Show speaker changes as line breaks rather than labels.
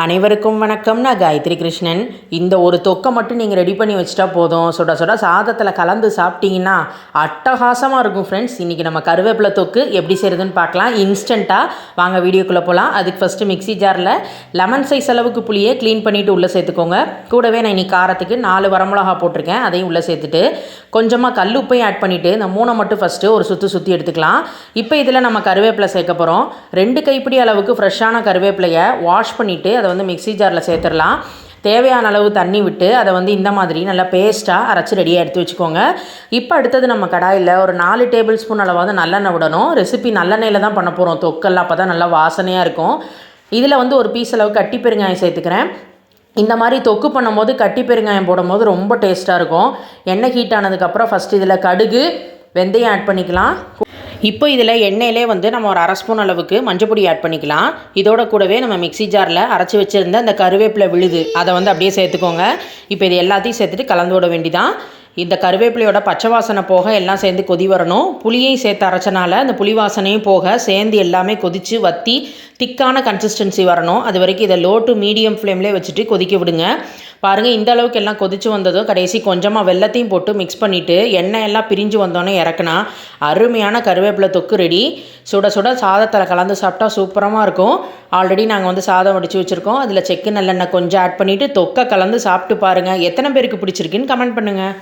அனைவருக்கும் வணக்கம். நான் காயத்ரி கிருஷ்ணன். இந்த ஒரு தொக்கை மட்டும் நீங்கள் ரெடி பண்ணி வச்சுட்டா போதும். சுட சுட சாதத்தில் கலந்து சாப்பிட்டீங்கன்னா அட்டகாசமாக இருக்கும் ஃப்ரெண்ட்ஸ் இன்றைக்கி நம்ம கருவேப்பிலை தொக்கு எப்படி செய்கிறதுன்னு பார்க்கலாம். இன்ஸ்டண்ட்டாக வாங்க வீடியோக்குள்ளே போகலாம் அதுக்கு ஃபஸ்ட்டு மிக்ஸி ஜாரில் லெமன் சைஸ் அளவுக்கு புளியை க்ளீன் பண்ணிவிட்டு உள்ளே சேர்த்துக்கோங்க. கூடவே நான் இன்னைக்கு காரத்துக்கு நாலு வரமிளகா போட்டிருக்கேன். அதையும் உள்ளே சேர்த்துட்டு கொஞ்சமாக கல் உப்பையும் ஆட் பண்ணிவிட்டு இந்த மூணை மட்டும் ஃபஸ்ட்டு ஒரு சுற்றி சுற்றி எடுத்துக்கலாம். இப்போ இதில் நம்ம கருவேப்பிலை சேர்க்க போகிறோம் ரெண்டு கைப்பிடி அளவுக்கு ஃப்ரெஷ்ஷான கருவேப்பிலையை வாஷ் பண்ணிவிட்டு அதை வந்து மிக்ஸி ஜாரில் சேர்த்துடலாம். தேவையான அளவு தண்ணி விட்டு அதை வந்து இந்த மாதிரி நல்லா பேஸ்ட்டாக அரைச்சி ரெடியாக எடுத்து வச்சுக்கோங்க. இப்போ அடுத்தது நம்ம கடாயில் ஒரு நாலு டேபிள் ஸ்பூன் அளவாவது நல்லெண்ணெய் விடணும். ரெசிபி நல்லெண்ணெயில் தான் பண்ண போகிறோம் தொக்கெல்லாம் அப்போ தான் நல்லா வாசனையாக இருக்கும். இதில் வந்து ஒரு பீஸ் அளவு கட்டி பெருங்காயம் சேர்த்துக்கிறேன். இந்த மாதிரி தொக்கு பண்ணும்போது கட்டி பெருங்காயம் போடும்போது ரொம்ப டேஸ்ட்டாக இருக்கும். எண்ணெய் ஹீட் ஆனதுக்கப்புறம் ஃபஸ்ட்டு இதில் கடுகு வெந்தயம் ஆட் பண்ணிக்கலாம். இப்போ இதில் எண்ணெயிலே வந்து நம்ம ஒரு அரை ஸ்பூன் அளவுக்கு மஞ்சப்பொடி ஆட் பண்ணிக்கலாம். இதோட கூடவே நம்ம மிக்ஸி ஜாரில் அரைச்சி வச்சுருந்த அந்த கருவேப்பிலை விழுது அதை வந்து அப்படியே சேர்த்துக்கோங்க. இப்போ இது எல்லாத்தையும் சேர்த்துட்டு கலந்து விட வேண்டிதான். இந்த கருவேப்பிலையோட பச்சை வாசனை போக எல்லாம் சேர்ந்து கொதி வரணும். புளியையும் சேர்த்து அரைச்சனால அந்த புளி வாசனையும் போக சேர்ந்து எல்லாமே கொதித்து வற்றி திக்கான கன்சிஸ்டன்சி வரணும். அது வரைக்கும் இதை லோ டு மீடியம் ஃப்ளேம்லேயே வச்சுட்டு கொதிக்க விடுங்க. பாருங்கள் இந்த அளவுக்கு எல்லாம் கொதிச்சு வந்ததும் கடைசி கொஞ்சமாக வெள்ளத்தையும் போட்டு மிக்ஸ் பண்ணிவிட்டு எண்ணெய் எல்லாம் பிரிஞ்சு வந்தோன்னே இறக்குனா அருமையான கருவேப்பிலை தொக்கு ரெடி சுட சுட சாதத்தில் கலந்து சாப்பிட்டா சூப்பரமாக இருக்கும். ஆல்ரெடி நாங்கள் வந்து சாதம் வடித்து வச்சுருக்கோம். அதில் செக்கு நல்லெண்ணெய் கொஞ்சம் ஆட் பண்ணிவிட்டு தொக்கை கலந்து சாப்பிட்டு பாருங்கள் எத்தனை பேருக்கு பிடிச்சிருக்குன்னு கமெண்ட் பண்ணுங்கள்